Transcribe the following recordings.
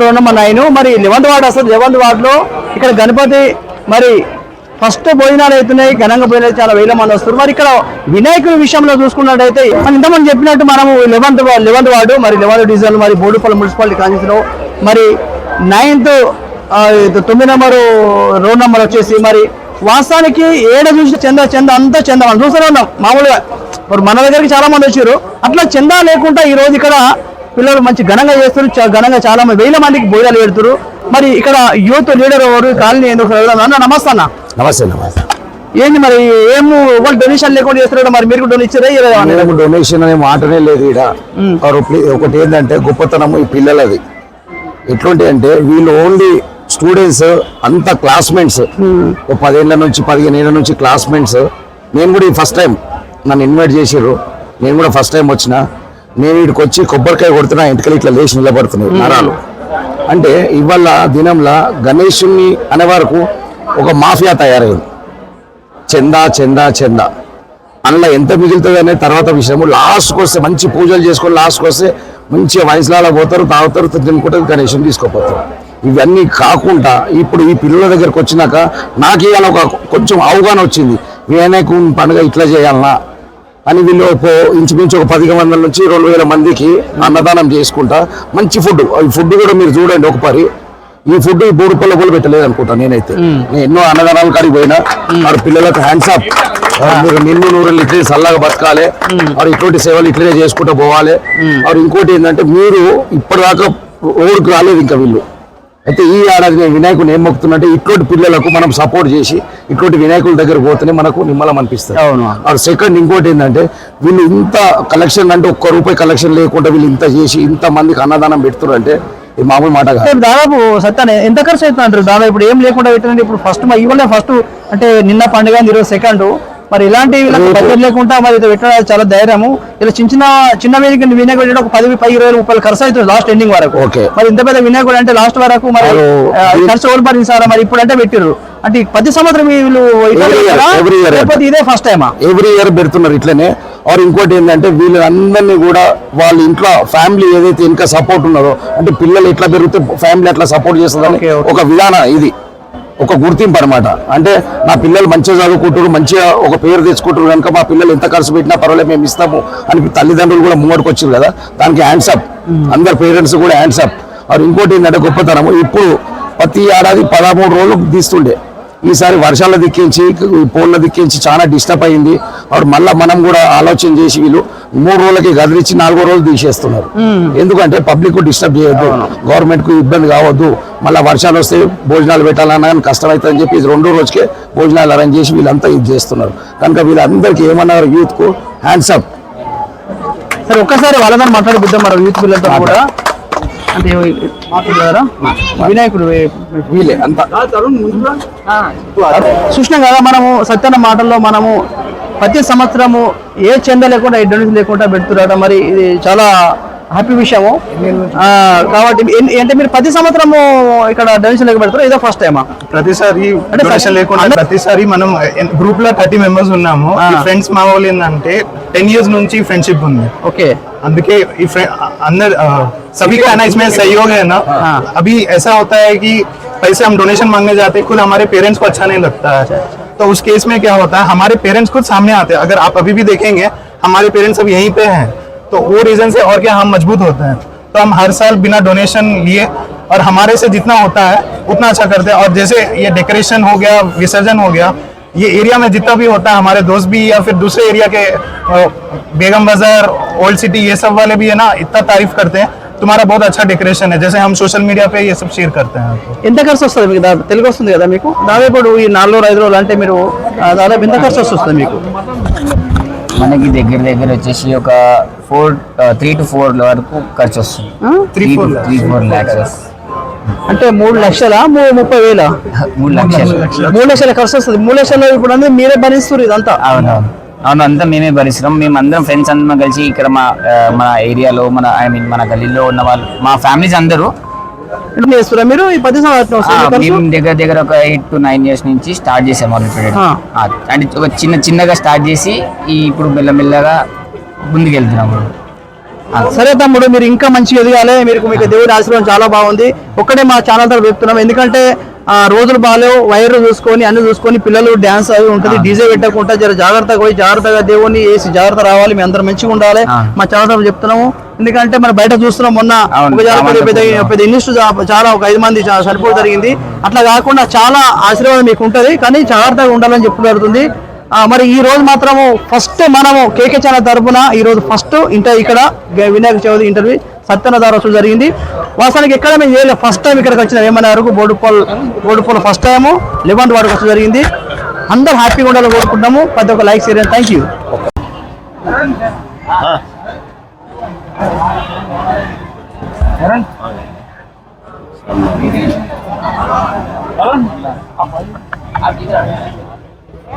రెండమ్మ nine మరి eleventh ward వస్తుంది eleventh వార్డులో ఇక్కడ గణపతి మరి ఫస్ట్ భోజనాలు అవుతున్నాయి ఘనంగా భోజనాలు చాలా వేల మంది వస్తారు మరి ఇక్కడ వినాయకుడి విషయంలో చూసుకున్నట్టయితే మనం ఇంతమంది చెప్పినట్టు మనము లెవెంత్ లెవెంత్ వార్డు మరి లెవెంత్ డివిజన్ మరి బోడుపల్లి మున్సిపాలిటీ కాన్స్టిట్యూన్సీలో మరి నైన్త్ తొమ్మిది నెంబరు రోడ్ నెంబర్ వచ్చేసి మరి వాస్తవానికి ఏడ చూసి చంద చంద అంతా చంద. మనం చూస్తూనే ఉన్నాం మామూలుగా. మరి మన దగ్గరికి చాలా మంది వచ్చారు. అట్లా చందా లేకుండా ఈ రోజు ఇక్కడ పిల్లలు మంచి ఘనంగా చేస్తారు ఘనంగా చాలా మంది వేల మందికి భోజనాలు పెడుతున్నారు. మరి ఇక్కడ యూత్ లీడర్ ఎవరు కాలనీ ఎందుకు అన్న నమస్తే అన్న. నమస్తే నమస్తే. ఏంది మరి ఏం వాళ్ళు డొనేషన్ లేకుండా చేస్తున్నాడు మరి మీరు డొనేషన్ డొనేషన్ అనే మాటనే లేదు ఇక్కడ ఒకటి ఏంటంటే గొప్పతనం ఈ పిల్లలది. ఎట్లాంటి అంటే వీళ్ళు ఓన్లీ స్టూడెంట్స్ అంత క్లాస్మేట్స్. ఒక పదేళ్ళ నుంచి పదిహేను ఏళ్ళ నుంచి క్లాస్మేట్స్. నేను కూడా ఈ ఫస్ట్ టైం నన్ను ఇన్వైట్ చేసారు నేను కూడా ఫస్ట్ టైం వచ్చిన. నేను వీడికి వచ్చి కొబ్బరికాయ కొడుతున్నా ఇంటికి ఇట్లా లేచి నిలబడుతున్నాయి నరాలు. అంటే ఇవాళ దినంలో గణేషుని అనే వరకు ఒక మాఫియా తయారైంది. చందా చందా చందా. అందులో ఎంత మిగులుతుంది అనే తర్వాత విషయము. లాస్ట్కి వస్తే మంచి పూజలు చేసుకొని లాస్ట్కి వస్తే మంచిగా వయసులో పోతారు తాగుతారు తినుకుంటారు గణేశం తీసుకోపోతారు. ఇవన్నీ కాకుండా ఇప్పుడు ఈ పిల్లల దగ్గరకు వచ్చినాక నాకు ఇవాళ ఒక కొంచెం అవగాహన వచ్చింది. వినాయకుని పండుగ ఇట్లా చేయాలనా? అని వీళ్ళు ఇంచుమించు ఒక పదిహేను వందల నుంచి రెండు వేల మందికి అన్నదానం చేసుకుంటా. మంచి ఫుడ్. ఈ ఫుడ్ కూడా మీరు చూడండి ఒక పరి ఈ ఫుడ్ ఈ బూరు పళ్ళ కూడా పెట్టలేదు అనుకుంటా నేనైతే నేను ఎన్నో అన్నదానాలు కాడికి పోయినా వాడు పిల్లలకు హ్యాండ్స్ అప్ మీరు నిన్ను నూరు ఇట్లే చల్లగా బతకాలి. వాడు ఇటువంటి సేవలు ఇట్లనే చేసుకుంటూ పోవాలి. వాడు ఇంకోటి ఏంటంటే మీరు ఇప్పటిదాకా ఓడికి రాలేదు ఇంకా వీళ్ళు. అయితే ఈ ఏడాది నేను వినాయకుని ఏం మొక్కుతున్నట్టే ఇటువంటి పిల్లలకు మనం సపోర్ట్ చేసి ఇటువంటి వినాయకుల దగ్గర పోతేనే మనకు నిమ్మలం అనిపిస్తుంది. అవును. సెకండ్ ఇంకోటి ఏంటంటే వీళ్ళు ఇంత కలెక్షన్ అంటే ఒక్క రూపాయి కలెక్షన్ లేకుండా వీళ్ళు ఇంత చేసి ఇంత మందికి అన్నదానం పెడుతున్నారు అంటే ఇది మామూలు మాట కాదు. దాదాపు సత్యాన్ని ఎంత ఖర్చు అవుతుంది అంటారు దాదాపు ఇప్పుడు ఏం లేకుండా పెట్టండి ఇప్పుడు ఫస్ట్ ఇవాళ ఫస్ట్ అంటే నిన్న పండుగ ఈరోజు సెకండ్ మరి ఇలాంటి బడ్జెట్ లేకుండా మరి ఇది పెట్టడం చాలా ధైర్యము. ఇలా చిన్న చిన్న చిన్న వినాయకుడు వినాయకుడు పెట్టడం ఒక పది పది ఇరవై ముప్పై ఖర్చు అవుతుంది లాస్ట్ ఎండింగ్ వరకు. మరి ఇంత పెద్ద వినాయకుడు అంటే లాస్ట్ వరకు మరి ఖర్చు ఎవరు భరించారా? మరి ఇప్పుడు అంటే పెట్టిర్రు. అంటే ప్రతి సంవత్సరం వీళ్ళు. లేకపోతే ఇదే ఫస్ట్ టైమా ఎవ్రీ ఇయర్ పెడుతున్నారు ఇట్లనే. ఆర్ ఇంకోటి ఏంటంటే వీళ్ళందరినీ కూడా వాళ్ళ ఇంట్లో ఫ్యామిలీ ఏదైతే ఇంకా సపోర్ట్ ఉన్నదో అంటే పిల్లలు ఎట్లా పెరిగితే ఫ్యామిలీ ఎట్లా సపోర్ట్ చేస్తుందని. ఒక విధానం ఇది. ఒక గుర్తింపు అనమాట అంటే నా పిల్లలు మంచిగా చదువుకుంటారు మంచిగా ఒక పేరు తెచ్చుకుంటారు కనుక మా పిల్లలు ఎంత ఖర్చు పెట్టినా పర్వాలేదు మేము ఇస్తాము అని తల్లిదండ్రులు కూడా ముంగడికి వచ్చారు కదా. దానికి హ్యాండ్స్ అప్ అందరు పేరెంట్స్ కూడా హ్యాండ్స్ అప్ আর ఇంకోటి ఏంటంటే గొప్పతనము ఇప్పుడు ప్రతి ఏడాది పదమూడు రోజులు తీస్తుండే ఈసారి వర్షాల దిక్కించి పోళ్ళ దిక్కించి చాలా డిస్టర్బ్ అయింది. ఆవిడ మళ్ళీ మనం కూడా ఆలోచన చేసి వీళ్ళు మూడు రోజులకి గదిలిచ్చి నాలుగో రోజులు తీసేస్తున్నారు. ఎందుకంటే పబ్లిక్ డిస్టర్బ్ చేయొద్దు గవర్నమెంట్కు ఇబ్బంది కావద్దు. మళ్ళీ వర్షాలు వస్తే భోజనాలు పెట్టాలన్నా కానీ కష్టం అవుతుందని చెప్పి రెండో రోజుకే భోజనాలు అరేంజ్ చేసి వీళ్ళంతా ఇది చేస్తున్నారు. కనుక వీళ్ళందరికీ ఏమన్నారు యూత్కు సరే ఒక్కసారి వాళ్ళతో మాట్లాడిపిద్దాం మరి యూత్ పిల్లలతో కూడా. వినాయకుడు అంతా. చూసినాం కదా మనము సత్యన మాటల్లో మనము ప్రతి సంవత్సరము ఏ చంద లేకుండా డొనేషన్ లేకుండా పెడుతున్నాడు మరి ఇది చాలా హ్యాపీ విషయము ఆ, కాబట్టి ఎన్ని- అంటే మీరు ప్రతి సంవత్సరము ఇక్కడ డొనేషన్ లేక పెడతారు ఇదో ఫస్ట్ టైమా ప్రతిసారి అంటే డొనేషన్ లేకుండా అందరూ- ప్రతిసారి మనం గ్రూప్ లో థర్టీ మెంబర్స్ ఉన్నాము ఆ. ఈ ఫ్రెండ్స్ మా వాళ్ళు ఏంటంటే టెన్ ఇయర్స్ నుంచి ఫ్రెండ్షిప్ ఉంది ఓకే అందుకే ఈ फ्रेंड अंदर अ, सभी का है ना इसमें सहयोग है ना हाँ। अभी ऐसा होता है कि पैसे हम डोनेशन मांगने जाते हैं खुद हमारे पेरेंट्स को अच्छा नहीं लगता है तो उस केस में क्या होता है हमारे पेरेंट्स खुद सामने आते हैं अगर आप अभी भी देखेंगे हमारे पेरेंट्स अब यहीं पे हैं तो वो रीजन से और क्या हम मजबूत होते हैं तो हम हर साल बिना डोनेशन लिए और हमारे से जितना होता है उतना अच्छा करते हैं और जैसे ये डेकोरेशन हो गया विसर्जन हो गया ये एरिया में जितना भी होता है हमारे दोस्त भी या फिर दूसरे एरिया के अ, बेगम बाजार ओल्ड सिटी ये सब वाले भी है ना इतना तारीफ करते हैं तुम्हारा बहुत अच्छा डेकोरेशन है जैसे हम सोशल मीडिया पे ये सब शेयर करते हैं आपको ఎంత ఖర్చు వస్తుంది మీకు దా- తెలుగు వస్తుంది కదా మీకు దాదాపు ఇప్పుడు ఈ నాలుగు రోజులు ఐదు రోజులు అంటే మీరు ఆ, దాదాపు ఎంత ఖర్చు వస్తుంది మీకు మనకి దగ్గర దగ్గర వచ్చేసి ఒక ఫోర్ త్రీ టు ఫోర్ వరకు ఖర్చు వస్తుంది three four three four lakhs అంటే మూడు లక్షల మూ- ముప్పై వేల? మూడు లక్షలు. మూడు లక్షల. ఖర్చు వస్తుంది మూడు లక్షలు ఇప్పుడు అందరూ మీరే భరిస్తారు ఇదంతా. అవునవును. అవును అంతా మేమే భరిస్తున్నాం. మేము అందరం ఫ్రెండ్స్ అందరం కలిసి ఇక్కడ మా మన ఏరియాలో మన ఐ మీన్ మన గల్లీలో ఉన్న వాళ్ళు మా ఫ్యామిలీస్ అందరూ. చేస్తారా మీరు? ఈ పది? మేము దగ్గర దగ్గర ఒక ఎయిట్ టు నైన్ ఇయర్స్ నుంచి స్టార్ట్ చేసాం మొదలు పెట్టడం ఆ. ఆ, అంటే ఒక చిన్న చిన్నగా స్టార్ట్ చేసి ఈ ఇప్పుడు మెల్లమెల్లగా ముందుకు వెళ్తున్నాము ఆ, సరే తమ్ముడు మీరు ఇంకా మంచిగా ఎదగాలి. మీరు మీకు దేవుడి ఆశీర్వాదం చాలా బాగుంది. ఒక్కటే మా ఛానల్ తరఫు చెప్తున్నాం. ఎందుకంటే ఆ, రోజులు బాగాలేవు. వైర్ చూసుకొని అన్ని చూసుకొని పిల్లలు డ్యాన్స్ అవి ఉంటుంది. డీజే పెట్టకుండా జర జాగ్రత్తగా పోయి జాగ్రత్తగా దేవుని వేసి జాగ్రత్త రావాలి. మీ అందరం మంచిగా ఉండాలి. మా ఛానల్ తరఫు చెప్తున్నాము. ఎందుకంటే మనం బయట చూస్తున్నాం మొన్న పెద్ద ఇన్నిస్ట్ చాలా ఒక ఐదు మంది చనిపోవడం జరిగింది. అట్లా కాకుండా చాలా ఆశీర్వాదం మీకు ఉంటుంది కానీ జాగ్రత్తగా ఉండాలని చెప్పడం జరుగుతుంది మరి ఈ రోజు మాత్రము ఫస్ట్ మనము కేకే ఛానల్ తరఫున ఈ రోజు ఫస్ట్ ఇంటర్ ఇక్కడ వినాయక చవితి ఇంటర్వ్యూ సత్యన దారోత్సవం జరిగింది. వాస్తవానికి ఎక్కడ మేము చేయలేదు. ఫస్ట్ టైం ఇక్కడికి వచ్చిన ఏమైనా వరకు Boduppal Boduppal first time eleven వాడికి వచ్చడం జరిగింది. అందరూ హ్యాపీగా ఉండాలని కోరుకుంటున్నాము. ప్రతి ఒక్క లైక్ షేర్ థ్యాంక్ యూ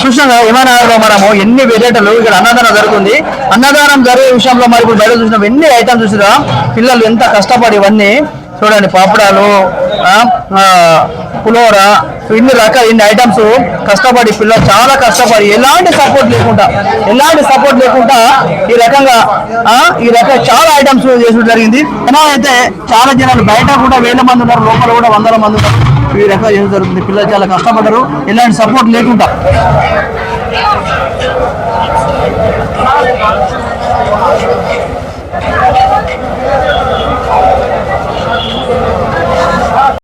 చూసినాం కదా విమానాలలో మనము? ఎన్ని వెరైటీలు ఇక్కడ అన్నదానం జరుగుతుంది. అన్నదానం జరిగే విషయంలో మరి ఇప్పుడు బయట చూసినాం ఎన్ని ఐటమ్స్ చూసినా? పిల్లలు ఎంత కష్టపడి ఇవన్నీ చూడండి పాపడాలు పులోర ఇన్ని రకాల ఇన్ని ఐటమ్స్ కష్టపడి పిల్లలు చాలా కష్టపడి ఎలాంటి సపోర్ట్ లేకుండా ఎలాంటి సపోర్ట్ లేకుండా ఈ రకంగా ఆ, ఈ రకంగా చాలా ఐటమ్స్ చేసడం జరిగింది. అయితే చాలా జనాలు బయట కూడా వేల మంది ఉన్నారు లోపల కూడా వందల మంది ఉన్నారు. ఈ రకంగా ఏం జరుగుతుంది? పిల్లలు చాలా కష్టపడ్డారు. ఎలాంటి సపోర్ట్ లేకుండా.